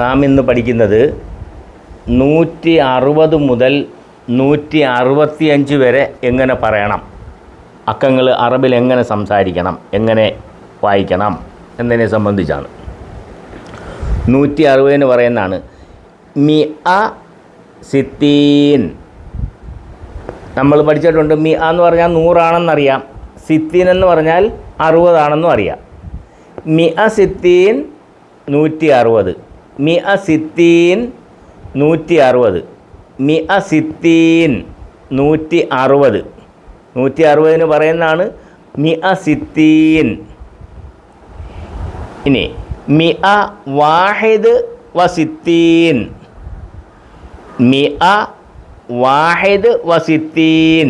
നാം ഇന്ന് പഠിക്കുന്നത് നൂറ്റി അറുപത് മുതൽ നൂറ്റി അറുപത്തിയഞ്ച് വരെ എങ്ങനെ പറയണം? അക്കങ്ങൾ അറബിൽ എങ്ങനെ സംസാരിക്കണം? എങ്ങനെ വായിക്കണം? എന്നതിനെ സംബന്ധിച്ചാണ്. നൂറ്റി അറുപതിന് പറയുന്നതാണ് മി അ സിത്തീൻ. നമ്മൾ പഠിച്ചിട്ടുണ്ട് മി അ എന്ന് പറഞ്ഞാൽ നൂറാണെന്നറിയാം സിത്തീൻ എന്ന് പറഞ്ഞാൽ അറുപതാണെന്നും അറിയാം. മി അ സിത്തീൻ നൂറ്റി അറുപത്. മി അ സിത്തീൻ നൂറ്റി അറുപത് മി അ സിത്തീൻ നൂറ്റി അറുപത് നൂറ്റി അറുപതിന് പറയുന്നതാണ് മി അ സിത്തീൻ. ഇനി മി അ വാഹിദ് വസിത്തീൻ മി അ വാഹിദ് വസിത്തീൻ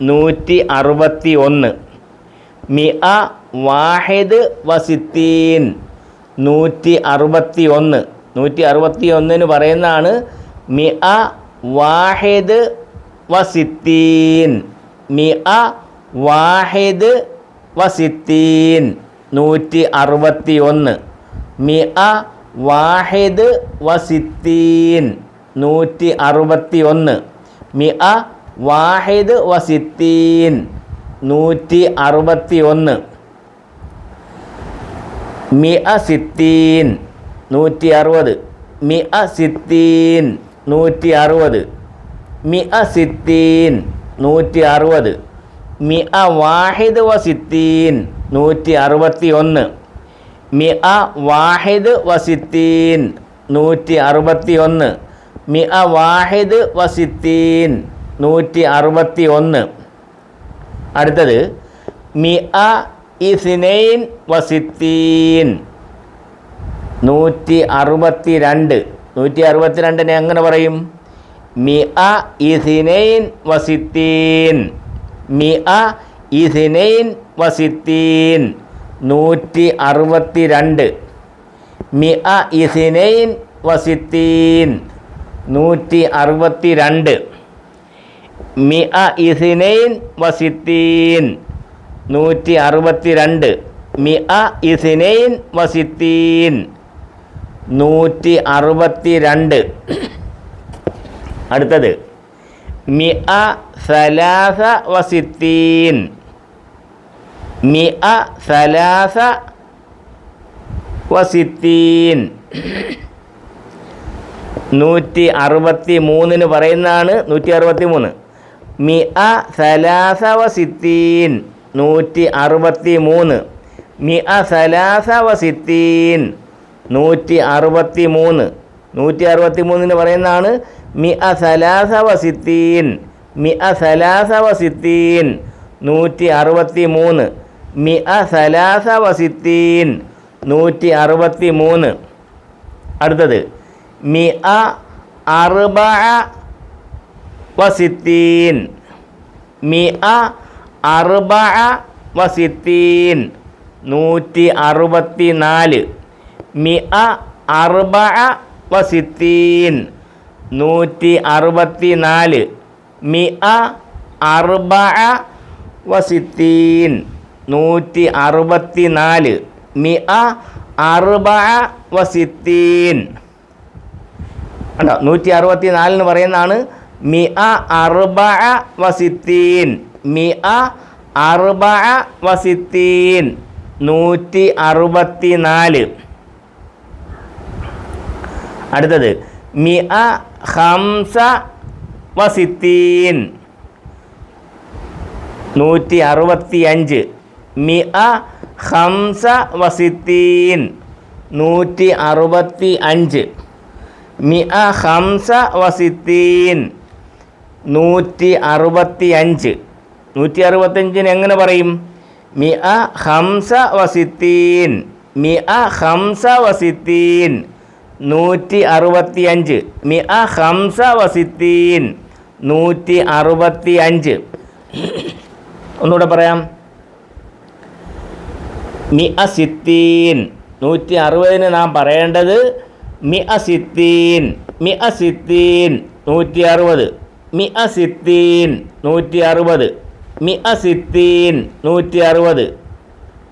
നൂറ്റി അറുപത്തി ഒന്ന് മി അ വാഹിദ് വസിത്തീൻ നൂറ്റി അറുപത്തി ഒന്ന് നൂറ്റി അറുപത്തി ഒന്നിന് പറയുന്നതാണ് മി അ വാഹിദ് വസിത്തീൻ. മി അ വാഹിദ് വസിത്തീൻ. നൂറ്റി അറുപത്തി ഒന്ന് മി അ വാഹിദ് വസിത്തീൻ. നൂറ്റി അറുപത്തി ഒന്ന് മി അ വാഹിദ് വസിത്തീൻ. നൂറ്റി അറുപത്തി ഒന്ന് മി അ സിത്തീൻ. നൂറ്റി അറുപത് മി അ സിത്തീൻ. നൂറ്റി അറുപത് മി അ സിത്തീൻ. നൂറ്റി അറുപത് മി അ വാഹിദ് വസിത്തീൻ നൂറ്റി അറുപത്തി ഒന്ന് മി അ വാഹിദ് വസിത്തീൻ നൂറ്റി അറുപത്തി ഒന്ന് മി അ വാഹിദ് വസിത്തീൻ നൂറ്റി അറുപത്തി ഒന്ന് അടുത്തത് മി അ ഇസിനെയിൻ വസിത്തീൻ നൂറ്റി അറുപത്തി രണ്ട് നൂറ്റി അറുപത്തി രണ്ടിനെ എങ്ങനെ പറയും? മി അ ഇസിനൈൻ വസിത്തീൻ. മി അ ഇസിനൈൻ വസിത്തീൻ. നൂറ്റി അറുപത്തി രണ്ട് മി അ ഇസിനൈൻ വസിത്തീൻ. നൂറ്റി അറുപത്തി രണ്ട് മി അ ഇസിനൈൻ വസിത്തീൻ. നൂറ്റി അറുപത്തി രണ്ട് മി അ ഇസിനൈൻ വസിത്തീൻ. നൂറ്റി അറുപത്തി രണ്ട് അടുത്തത്. മി അ സലാസ വസിത്തീൻ. മി അ സലാസ വസിത്തീൻ. നൂറ്റി അറുപത്തി മൂന്നിന് പറയുന്നതാണ് നൂറ്റി അറുപത്തി മൂന്ന് മി അ സലാസ വസിത്തീൻ. നൂറ്റി അറുപത്തി മൂന്ന് മി അ സലാസ വസിത്തീൻ. നൂറ്റി അറുപത്തി മൂന്ന് നൂറ്റി അറുപത്തി മൂന്നിന് പറയുന്നതാണ് മി അ വസിത്തീൻ മി അ വസിത്തീൻ നൂറ്റി അറുപത്തി മൂന്ന് മി അ വസിത്തീൻ നൂറ്റി അറുപത്തി മൂന്ന് അടുത്തത് മി അ അറുബ വസിത്തീൻ മി അ അറുബ വസിത്തീൻ നൂറ്റി അറുപത്തി നാല് മി അ അറുബ വസിത്തീൻ. നൂറ്റി അറുപത്തി നാല് മി അ അറുബ വസിത്തീൻ. നൂറ്റി അറുപത്തി നാല് മി അ അറുബ വസിത്തീൻ. അല്ല നൂറ്റി അറുപത്തി നാലിന് പറയുന്നതാണ് മി അ അറുബ വസിത്തീൻ. മി അ അറുബ വസിത്തീൻ. നൂറ്റി അറുപത്തി നാല് അടുത്തത് മി അ ഹംസ വസിത്തീൻ. നൂറ്റി അറുപത്തി അഞ്ച് മി അ ഹംസ വസിത്തീൻ. നൂറ്റി അറുപത്തി അഞ്ച് മി അ ഹംസ വസിത്തീൻ. നൂറ്റി അറുപത്തി അഞ്ച് നൂറ്റി അറുപത്തഞ്ചിന് എങ്ങനെ പറയും? മി അ ഹംസ വസിത്തീൻ. മി അ ഹംസ വസിത്തീൻ. നൂറ്റി അറുപത്തി അഞ്ച് മി അ ഹംസ വസിത്തീൻ. നൂറ്റി അറുപത്തി അഞ്ച് ഒന്നുകൂടെ പറയാം. മി അ സിത്തീൻ. നൂറ്റി അറുപതിന് നാം പറയേണ്ടത് മി അ സിത്തീൻ. മി അ സിത്തീൻ. നൂറ്റി അറുപത് മി അ സിത്തീൻ. നൂറ്റി അറുപത് മി അ സിത്തീൻ. നൂറ്റി അറുപത്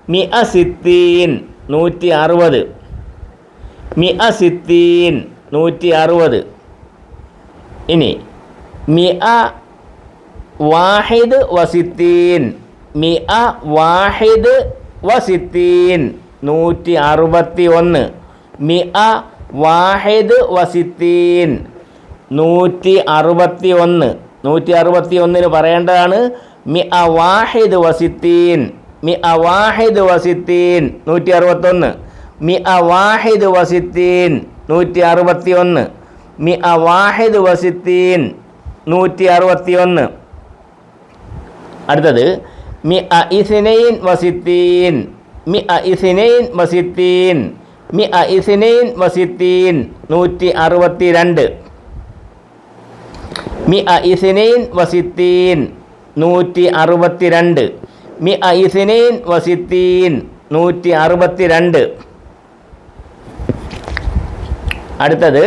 മി അ സിത്തീൻ. നൂറ്റി അറുപത് മി അ സിത്തീൻ നൂറ്റി അറുപത് ഇനി മി അ വാഹിദ് വസിത്തീൻ മി അ വാഹിദ് വസിത്തീൻ നൂറ്റി അറുപത്തി ഒന്ന് മി അ വാഹിദ് വസിത്തീൻ നൂറ്റി അറുപത്തി ഒന്ന് നൂറ്റി അറുപത്തി ഒന്നിന് പറയേണ്ടതാണ് മി അ വാഹിദ് വസിത്തീൻ മി അ വാഹിദ് വസിത്തീൻ നൂറ്റി അറുപത്തൊന്ന് മി അവാഹിദ് വാഹിദ് വസിത്തീൻ നൂറ്റി അറുപത്തി ഒന്ന് മി അവാഹിദ് വസിത്തീൻ നൂറ്റി അറുപത്തി ഒന്ന് അടുത്തത് മി അ ഇസിനൈൻ വസിത്തീൻ മി അ ഇസിനൈൻ വസിത്തീൻ മി അ ഇസിനൈൻ വസിത്തീൻ നൂറ്റി അറുപത്തി രണ്ട് മി അ ഇസിനൈൻ വസിത്തീൻ നൂറ്റി അറുപത്തി രണ്ട് മി അ ഇസിനൈൻ വസിത്തീൻ നൂറ്റി അറുപത്തി രണ്ട് അടുത്തത്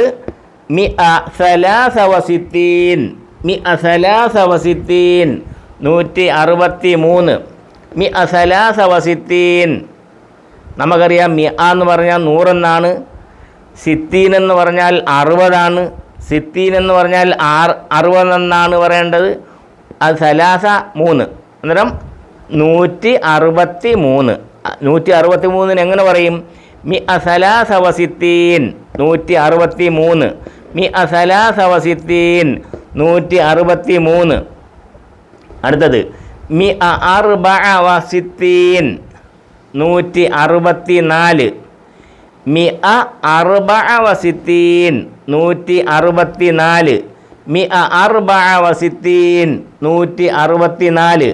മി അസലാസവസിത്തീൻ സലാസ വസിത്തീൻ. മി അസലാസവസിത്തീൻ സലാസ വസിത്തീൻ. നൂറ്റി അറുപത്തി മൂന്ന് മി അസലാസവസിത്തീൻ സലാസ നമുക്കറിയാം മി ആ എന്ന് പറഞ്ഞാൽ നൂറെന്നാണ്. സിത്തീൻ എന്ന് പറഞ്ഞാൽ അറുപതാണ്. സിത്തീൻ എന്ന് പറഞ്ഞാൽ ആറ് അറുപതെന്നാണ് പറയേണ്ടത്. അത് സലാസ മൂന്ന്. അന്നേരം നൂറ്റി അറുപത്തി മൂന്ന് നൂറ്റി അറുപത്തി മൂന്നിന് എങ്ങനെ പറയും? മി അസലാ സവസിത്തീൻ നൂറ്റി അറുപത്തി മൂന്ന് മി അസലാ സവസിത്തീൻ നൂറ്റി അറുപത്തി മൂന്ന് അടുത്തത് മി അ അർബ വസിത്തീൻ നൂറ്റി അറുപത്തി നാല് മി അ അർബ വസിത്തീൻ നൂറ്റി അറുപത്തി നാല് മി അ അർബ വസിത്തീൻ നൂറ്റി അറുപത്തി നാല്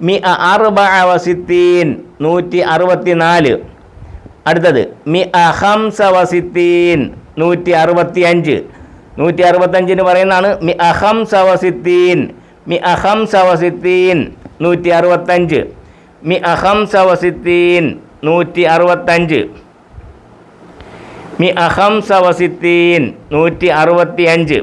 മി അ അർബ വസിത്തീൻ നൂറ്റി അറുപത്തി നാല് അടുത്തത്. മി അഹംസ ഹംസ വസിത്തീൻ നൂറ്റി അറുപത്തി അഞ്ച് നൂറ്റി അറുപത്തഞ്ചിന് പറയുന്നതാണ് മി അഹം സവസിത്തീൻ വസിത്തീൻ മി അഹം സവസിത്തീൻ നൂറ്റി അറുപത്തഞ്ച് മി അഹം സവസിത്തീൻ നൂറ്റി അറുപത്തഞ്ച് മി അഹം സവസിത്തീൻ നൂറ്റി അറുപത്തി അഞ്ച്